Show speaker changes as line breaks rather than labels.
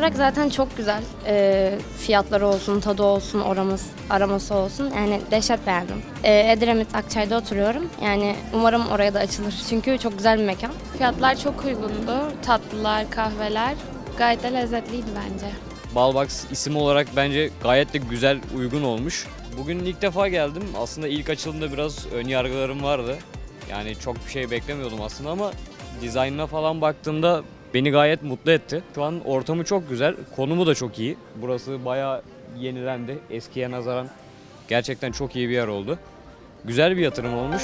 olarak zaten çok güzel. Ee, fiyatları olsun, tadı olsun, oramız, araması olsun. Yani dehşet beğendim. Ee, Edremit Akçay'da oturuyorum. Yani umarım oraya da açılır. Çünkü çok güzel bir mekan.
Fiyatlar çok uygundu. Tatlılar, kahveler gayet de lezzetliydi bence.
Balbox isim olarak bence gayet de güzel, uygun olmuş. Bugün ilk defa geldim. Aslında ilk açıldığında biraz ön yargılarım vardı. Yani çok bir şey beklemiyordum aslında ama dizaynına falan baktığımda beni gayet mutlu etti. Şu an ortamı çok güzel, konumu da çok iyi. Burası bayağı yenilendi eskiye nazaran. Gerçekten çok iyi bir yer oldu. Güzel bir yatırım olmuş.